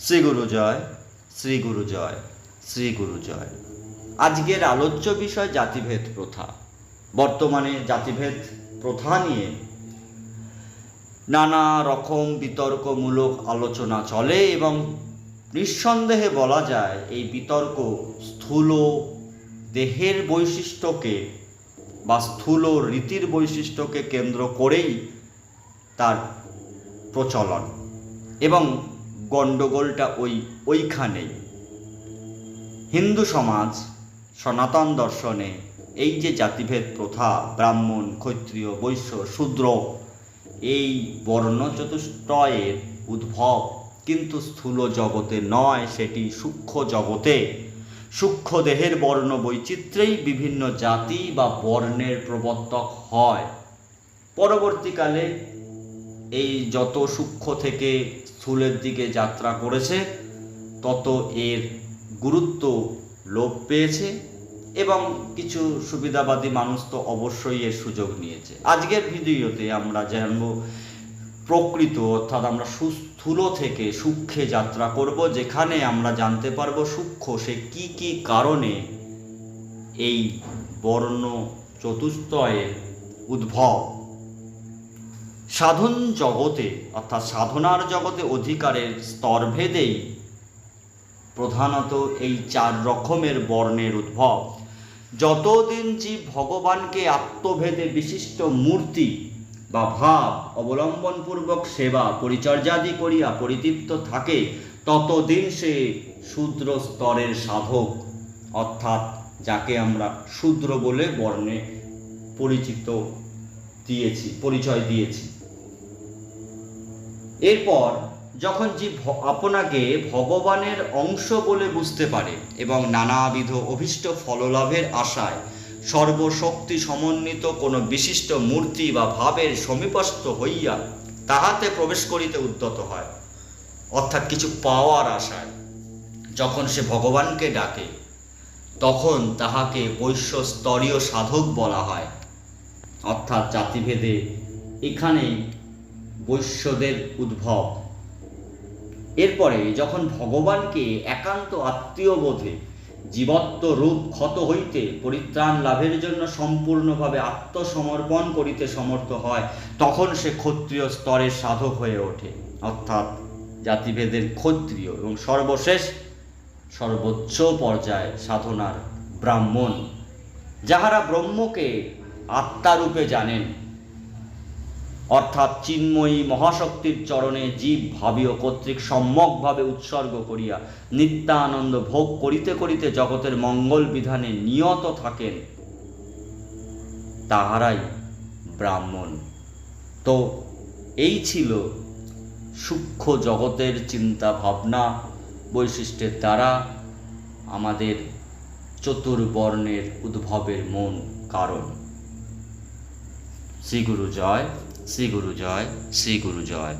শ্রী গুরু জয়, শ্রী গুরু জয়, শ্রী গুরু জয়। আজকের আলোচ্য বিষয় জাতিভেদ প্রথা। বর্তমানে জাতিভেদ প্রথা নিয়ে নানা রকম বিতর্কমূলক আলোচনা চলে এবং নিঃসন্দেহে বলা যায় এই বিতর্ক স্থূল দেহের বৈশিষ্ট্যকে বা স্থূল রীতির বৈশিষ্ট্যকে কেন্দ্র করেই তার প্রচলন। এবং গণ্ডগোলটা ওই, ওইখানেই। হিন্দু সমাজ, সনাতন দর্শনে এই যে জাতিভেদ প্রথা, ব্রাহ্মণ, ক্ষত্রিয়, বৈশ্য, শূদ্র, এই বর্ণ চতুষ্টয়ের উদ্ভব কিন্তু স্থূল জগতে নয়, সেটি সূক্ষ্ম জগতে। সূক্ষ্ম দেহের বর্ণ বৈচিত্র্যেই বিভিন্ন জাতি বা বর্ণের প্রবর্তক হয়। পরবর্তীকালে এই যত সূক্ষ্ম থেকে স্থূলের দিকে যাত্রা করেছে, তত এর গুরুত্ব লোপ পেয়েছে এবং কিছু সুবিধাবাদী মানুষ তো অবশ্যই এর সুযোগ নিয়েছে। আজকের ভিডিওতে আমরা জানব প্রকৃত, অর্থাৎ আমরা সুস্থূল থেকে সূক্ষ্মে যাত্রা করব, যেখানে আমরা জানতে পারব সূক্ষ্ম সে কি কি কারণে এই বর্ণ চতুষ্টয়ের উদ্ভব। সাধন জগতে, অর্থাৎ সাধনার জগতে অধিকারের স্তরভেদেই প্রধানত এই চার রকমের বর্ণের উদ্ভব। যতদিন জীব ভগবানকে আত্মভেদে বিশিষ্ট মূর্তি বা ভাব অবলম্বনপূর্বক সেবা, পরিচর্যাদি করিয়া পরিতৃপ্ত থাকে, ততদিন সে শূদ্র স্তরের সাধক, অর্থাৎ যাকে আমরা শূদ্র বলে বর্ণে পরিচিত দিয়েছি, পরিচয় দিয়েছি। এরপর যখন জীব আপনাকে ভগবানের অংশ বলে বুঝতে পারে এবং নানাবিধ অভীষ্ট ফললাভের আশায় সর্বশক্তি সমন্বিত কোনো বিশিষ্ট মূর্তি বা ভাবের সমীপস্থ হইয়া তাহাতে প্রবেশ করিতে উদ্যত হয়, অর্থাৎ কিছু পাওয়ার আশায়। যখন সে ভগবানকে ডাকে, তখন তাহাকে বৈশ্য স্তরীয় সাধক বলা হয়। অর্থাৎ জাতিভেদে এখানেই বৈশ্যদের উদ্ভব। এরপরে যখন ভগবানকে একান্ত আত্মীয় বোধে জীবত্ব রূপ ক্ষত হইতে, পরিত্রাণ লাভের জন্য সম্পূর্ণভাবে আত্মসমর্পণ করিতে সমর্থ হয়, তখন সে ক্ষত্রিয় স্তরের সাধক হয়ে ওঠে। অর্থাৎ জাতিভেদের ক্ষত্রিয় এবং সর্বশেষ, সর্বোচ্চ পর্যায়ে সাধনার ব্রাহ্মণ, যাহারা ব্রহ্মকে আত্মারূপে জানেন। অর্থাৎ চিন্ময়ী মহাশক্তির চরণে জীব ভাবীয় কর্তৃক সম্যকভাবে উৎসর্গ করিয়া নিত্যানন্দ ভোগ করিতে করিতে জগতের মঙ্গল বিধানে নিয়ত থাকেন, তাহারাই ব্রাহ্মণ। তো এই ছিল সূক্ষ্ম জগতের চিন্তা ভাবনা বৈশিষ্ট্যের দ্বারা আমাদের চতুর্বর্ণের উদ্ভবের মূল কারণ। শ্রী গুরু জয়। শ্রী গুরু জয় শ্রী গুরু জয়